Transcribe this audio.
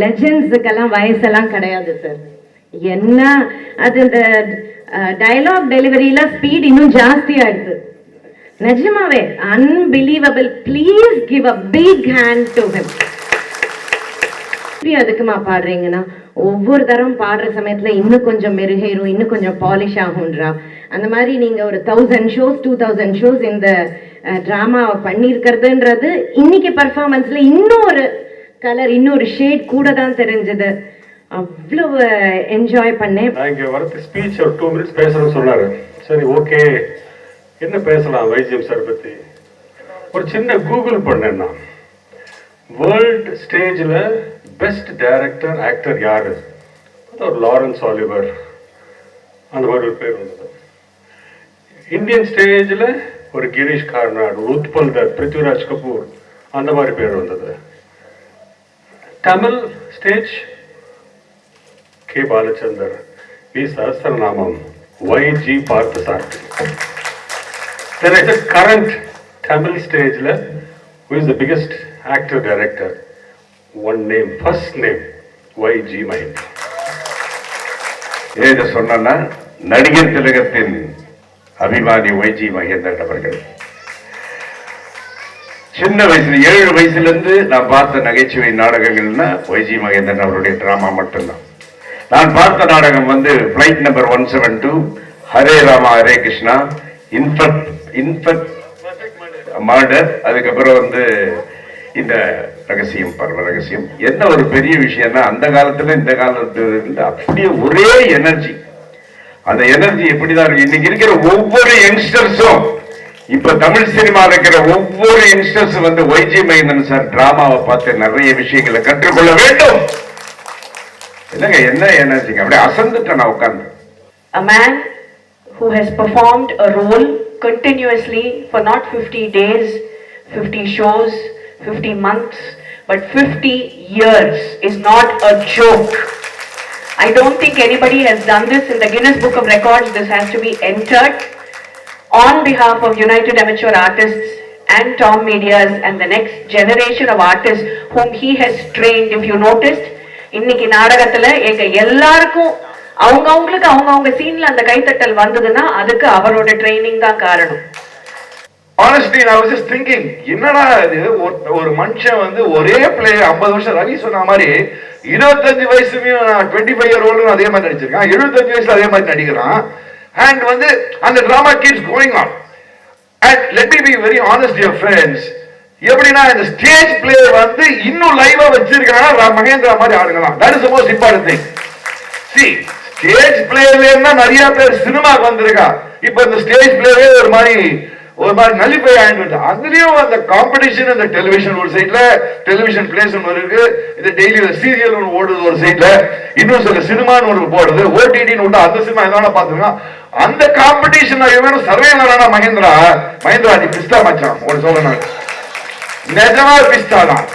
லெஜண்ட்ஸுக்கெல்லாம் வயசெல்லாம் கிடையாது சார் என்ன? அது இந்த டயலாக் டெலிவரியில ஸ்பீட் இன்னும் ஜாஸ்தி ஆயிடுது. நிஜமாவே unbelievable please give a big hand to him எப்படி அதுக்குமா பாடுறீங்கன்னா ஒவ்வொரு தரம் பாடுற சமயத்துல இன்னும் கொஞ்சம் மெருகேறும் இன்னும் கொஞ்சம் பாலிஷ் ஆகும்ன்றா. அந்த மாதிரி நீங்க ஒரு thousand shows two thousand shows இந்த ட்ராமா பண்ணியிருக்கிறதுன்றது இன்னைக்கு பர்ஃபார்மன்ஸ்ல இன்னும் ஒரு கலர் இன்னொரு ஷேட் கூட தான் தெரிஞ்சது. அவ்வளவு என்ஜாய் பண்ணேன். நான் இங்க வரது ஸ்பீச் ஒரு டூ மினிட்ஸ் பேசணும்னு சொன்னார். சரி ஓகே என்ன பேசலாம் வைஜிஎம் சார் பத்தி? ஒரு சின்ன கூகுள் பண்ணேன் நான் வேர்ல்ட் ஸ்டேஜில் பெஸ்ட் டைரக்டர் ஆக்டர் யார் ஒரு லாரன்ஸ் ஆலிவர் அந்த மாதிரி ஒரு பேர் வந்தது. இந்தியன் ஸ்டேஜில் ஒரு கிரீஷ் கார்னாட் ஒரு உத்பல் தர் பிருத்விராஜ் கபூர் அந்த மாதிரி பேர் வந்தது. Tamil stage K Balachander V Sahasranamam Y G Parthasarathy there current Tamil ஸ்டேஜில் who is the biggest actor director one name first name Y G mind ஏதை சொன்னா நடிகர் திலகத்தின் அபிமானி ஒய்ஜி மகேந்திரன் அவர்கள் சின்ன வயசுல ஏழு வயசுல இருந்து நான் பார்த்த நகைச்சுவை நாடகங்கள்னா ஒய்ஜி மகேந்திரன் அவருடைய டிராமா மட்டும்தான். நான் பார்த்த நாடகம் வந்து flight number one seven two Hare Rama Hare Krishna in fact in fact murder அதுக்கப்புறம் வந்து இந்த ரகசியம் பரவ ரகசியம். என்ன ஒரு பெரிய விஷயம்னா அந்த காலத்துல இந்த காலத்துல இருந்து அப்படியே ஒரே எனர்ஜி அந்த எனர்ஜி எப்படிதான் இருக்கு? இன்னைக்கு இருக்கிற ஒவ்வொரு யங்ஸ்டர்ஸும் இப்ப தமிழ் சினிமா இருக்கிற ஒவ்வொரு யங்ஸ்டர்ஸ் வந்து ஒய்ஜி மைந்தன் சார் டிராமாவை பார்த்து நிறைய விஷயங்களை கற்றுக்கொள்ள வேண்டும் என்னங்க என்ன எனர்ஜிங்க அப்படியே அசந்துட்டேன் நான் உட்கார்ந்து a man who has performed a role continuously for not 50 days, 50 shows, 50 months, but 50 years is not a joke. I don't think anybody has done this in the Guinness Book of Records. This has to be entered on behalf of United Amateur Artists and Tom Medias and the next generation of artists whom he has trained. If you noticed, இன்னைக்கு நாடகத்துல எங்க எல்லாருக்கும் அவங்க அவங்களுக்கு அவங்க அவங்க சீன்ல அந்த கைத்தட்டல் வந்ததுன்னா அதுக்கு அவரோட ட்ரைனிங் தான் காரணம். ஆனஸ்ட்லி நான் வாஸ் ஜஸ்ட் திங்கிங் என்னடா இது? ஒரு- ஒரு மனுஷன் வந்து ஒரே பிளே ஐம்பது வருஷம் ரவி சொன்ன மாதிரி இருபத்தஞ்சு வயசுலயும் நான் டுவெண்ட்டி ஃபைவ் இயர் ஓல்டு அதே மாதிரி நடிச்சிருக்கேன். எழுபத்தஞ்சு வயசுல அதே மாதிரி நடிக்கிறான். அண்ட் வந்து அந்த drama keeps going on and let me be very honest your friends எப்படின்னா இந்த ஸ்டேஜ் பிளே வந்து இன்னும் லைவா வச்சிருக்காங்கன்னா மகேந்திரா மாதிரி ஆளுங்கலாம் that is most important thing C stage பிளேல நிறைய பேர் சினிமாக்கு வந்திருக்கா. இப்ப இந்த ஸ்டேஜ் பிளேவே ஒரு மாதிரி ஒரு மாதிரி நலிப்பை ஆயிட்டு அதுலயும் அந்த காம்படிஷன் இந்த டெலிவிஷன் ஒரு சைட்ல டெலிவிஷன் பிளேஸ் ஒன்று இருக்கு. இந்த டெய்லி சீரியல் ஒன்று ஓடுது ஒரு சைட்ல இன்னும் சில சினிமான்னு ஒன்று போடுது. ஓடிடின்னு விட்டு அந்த சினிமா எதனால பாத்துக்கலாம் அந்த காம்படிஷன் வேணும் சர்வே மகேந்திரா. மகேந்திரா நீ பிஸ்தா மச்சான். ஒரு சொல்ல நிஜமா பிஸ்தா தான்